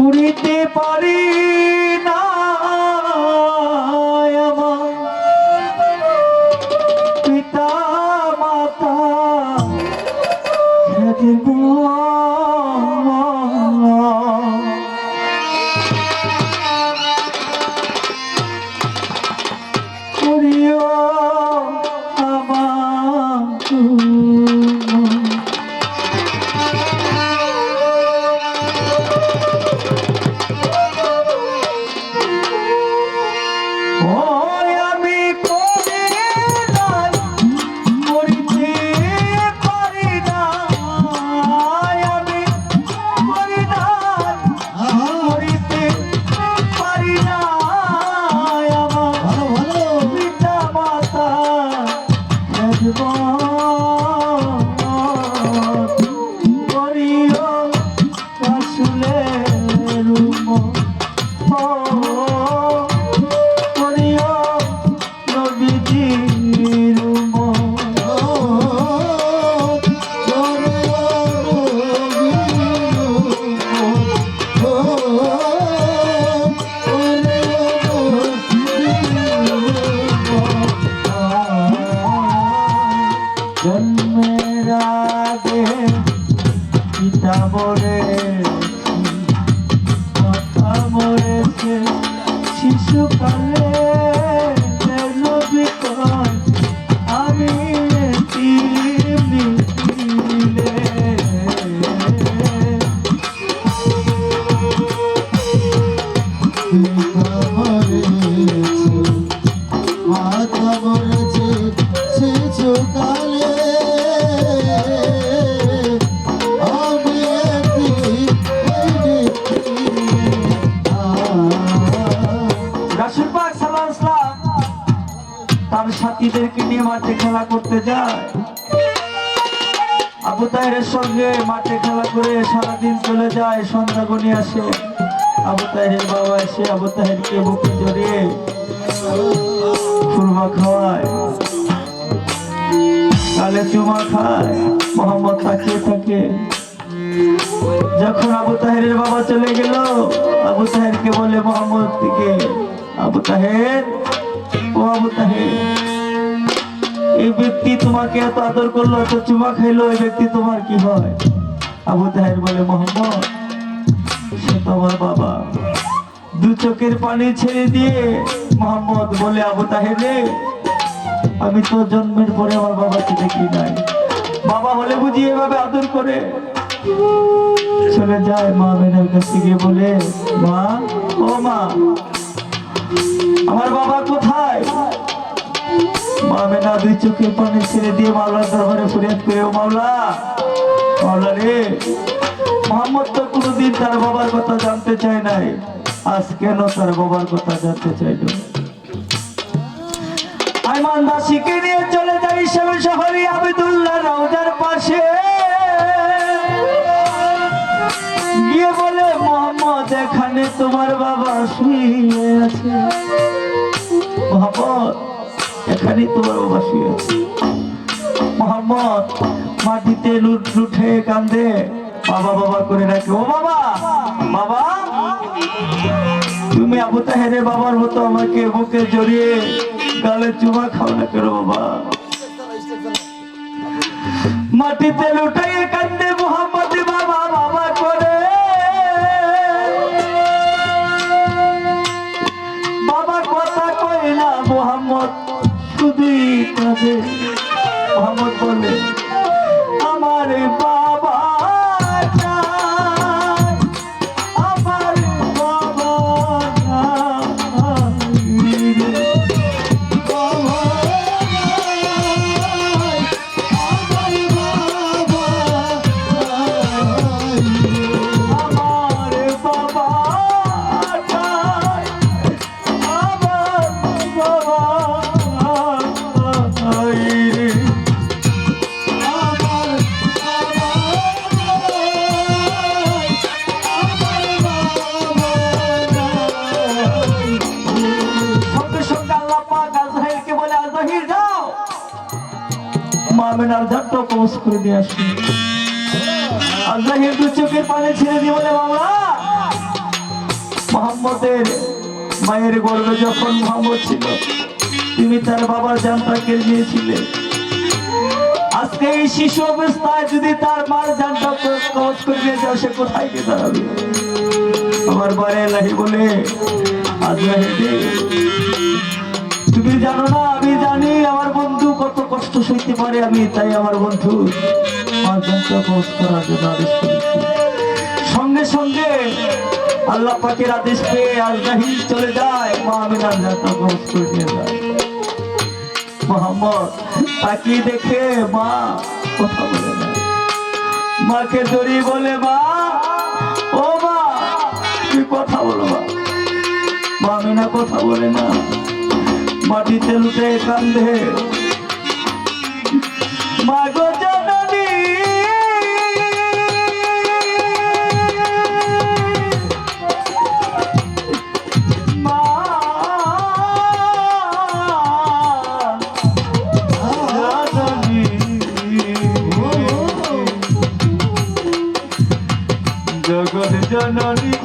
করিতে পারি। you সাথীদেরকে নিয়ে মাঠে খেলা করতে যায়। সঙ্গে মাঠে খেলা করে সারাদিন চলে যায়, সন্ধ্যা আসে। আবু তাহেরের বাবা এসে আবু তাহেরকে বুকে জড়িয়ে ফুলমা খাওয়ায়। কালে চুমা খায়, মোহাম্মদ তাকিয়ে থাকে। যখন আবু তাহেরের বাবা চলে গেল, আবু তাহেরকে বলে, মোহাম্মদ দিকে আবু তাহের, ও আবু তাহের, এই ব্যক্তি তোমাকে এত আদর করল, এত চুমা খাইলো, এই ব্যক্তি তোমার কি হয়? আবু তাহের বলে, মোহাম্মদ আমার বাবা। দু চোখের পানি ছেড়ে দিয়ে মোহাম্মদ বলে, আবু তাহের রে আমি তো জন্মের পরে আমার বাবাকে দেখি নাই। বাবা হলে বুঝি এভাবে আদর করে। চলে যায় মা মেনার কাছে গিয়ে বলে, মা, ও মা, আমার বাবা কোথায়? মা মেনা দুই চোখের পানি ছেড়ে দিয়ে মাওলার দরবারে ফরিয়াদ করে, ও মাওলা মাওলা রে মোহাম্মদ তো কোনোদিন তার বাবার কথা জানতে চায় নাই। আজ কেন তার বাবার কথা জানতে চাইল? আইমান দাসীকে নিয়ে চলে যাই হিসেবে শহরে আবেদুল্লাহ রাউজার পাশে। গিয়ে বলে, মোহাম্মদ, এখানে তোমার বাবা শুয়ে আছে। মোহাম্মদ, এখানে তোমার বাবা শুয়ে আছে। মোহাম্মদ, মাটিতে লুট লুটে কান্দে। বাবা বাবা করে রাখে ও বাবা বাবা, তুমি আবু তাহেরের বাবার মতো আমাকে বুকে জড়িয়ে গালে চুমা খাও না কেন বাবা? মাটিতে লুটাইয়ে কান্দে মোহাম্মদ বাবা বাবা করে। বাবা কথা কয় না মোহাম্মদ কাঁদে। মোহাম্মদ বলে, আমার দিয়ে আসি। আজরাইল দু চোখের পানি ছেড়ে দিয়ে বলে বাবা। মোহাম্মদের মায়ের গর্বে যখন মোহাম্মদ ছিল তুমি তার বাবার জানটাকে নিয়েছিলে আজকে এই শিশু অবস্থায় যদি তার মার জানটা কবচ করে নিয়ে যাও সে কোথায় গিয়ে দাঁড়াবে? আমার বারে লাহি বলে আজরাইল রে, তুমি জানো না, আমি জানি আমার বন্ধু কত কষ্ট সইতে পারে আমি, তাই আমার বন্ধু। সঙ্গে সঙ্গে আল্লাহ পাকের আদেশ পেয়ে আজরাহিল চলে যায়, মা জানটা কবচ করে নিয়ে যায়। মোহাম্মদ, তাকিয়ে দেখে মা কথা বলে না। মাকে জড়িয়ে বলে, মা, ও মা তুই কথা বলো মা আমিনা কথা বলে না। মাটিতে লুটে কান্দে। মা। জননী। জগৎ জননী।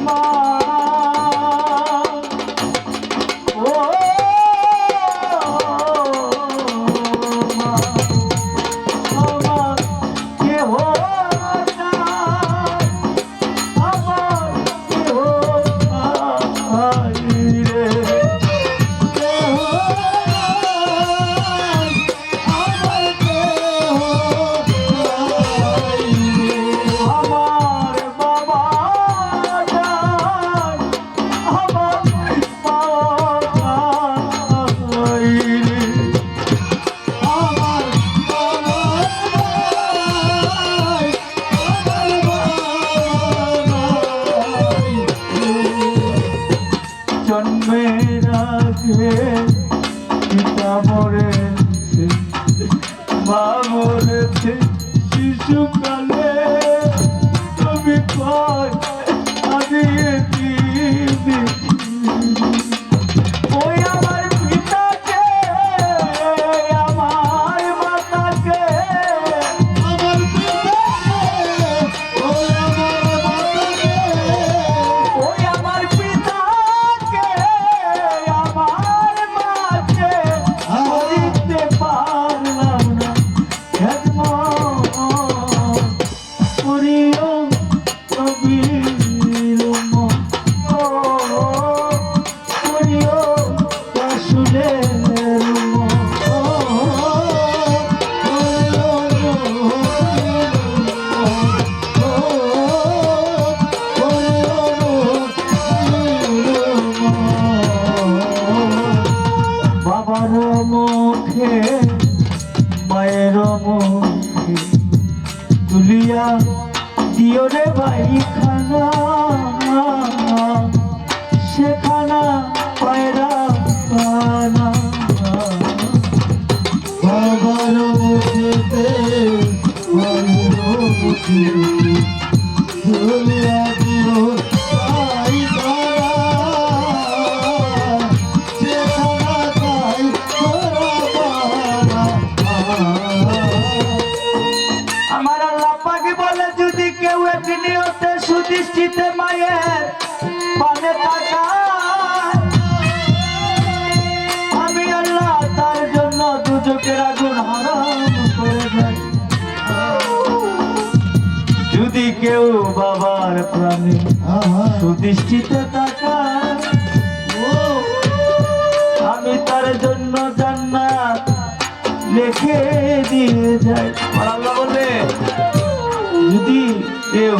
কয় আমি মুখে মায়ের মুখে তুলিয়া দিও রে ভাই খানা সেখানা পায়রা পানা বাবার মুখে সুদৃষ্টিতে আমি তার জন্য জান্নাত লিখে দিয়ে যাই। আল্লাহ বলে যদি কেউ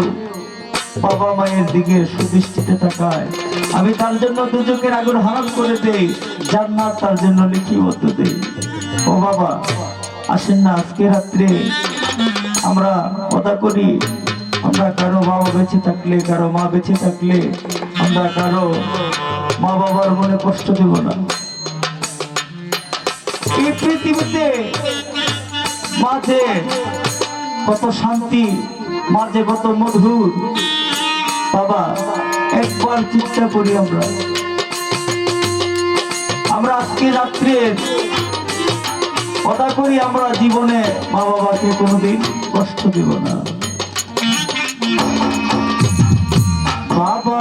বাবা মায়ের দিকে সুদৃষ্টিতে তাকায় আমি তার জন্য দুজকের আগুন হারাম করে দেই জান্নাত তার জন্য লিখিবদ্ধ দেই। ও বাবা আসেন না আজকে রাত্রে আমরা কথা করি। আমরা কারও বাবা বেঁচে থাকলে, কারও মা বেঁচে থাকলে আমরা কারও মা বাবার মনে কষ্ট দেব না। এই পৃথিবীতে মাঝে কত শান্তি, মাঝে কত মধুর। বাবা, একবার চিন্তা করি আমরা। আমরা আজকে রাত্রে কথা করি, আমরা জীবনে মা বাবাকে কোনোদিন কষ্ট দেব না।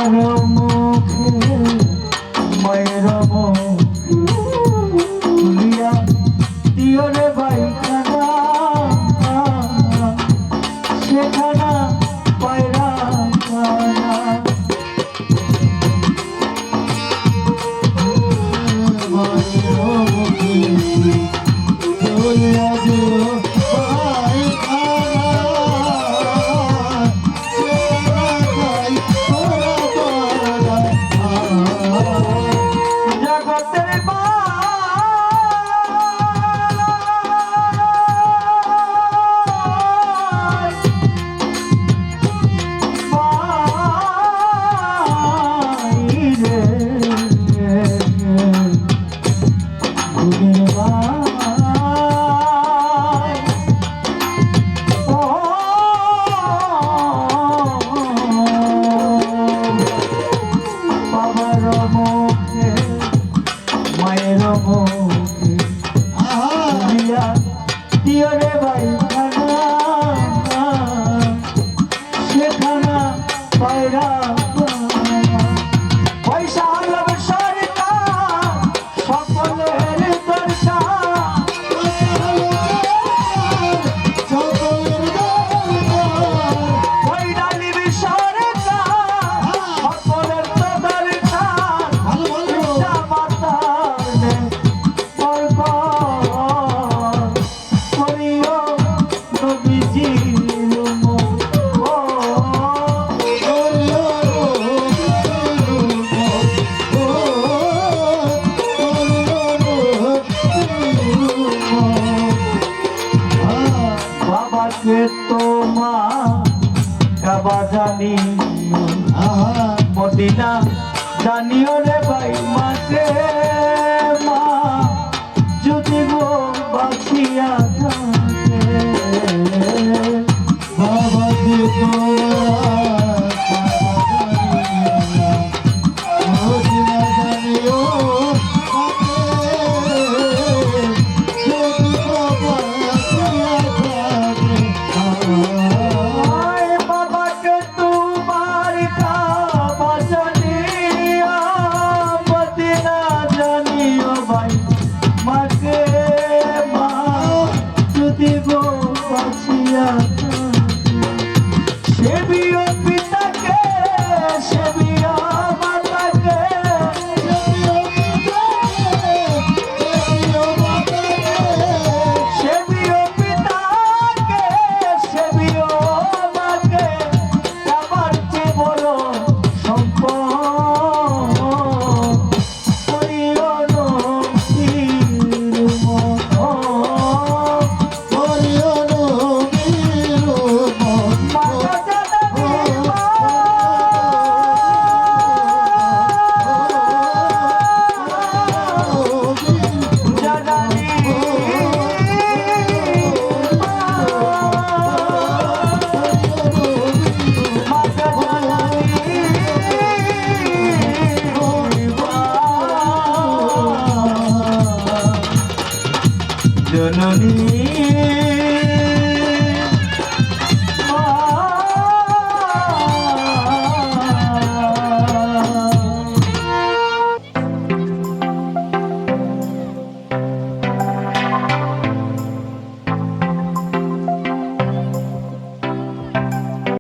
বাবার মুখে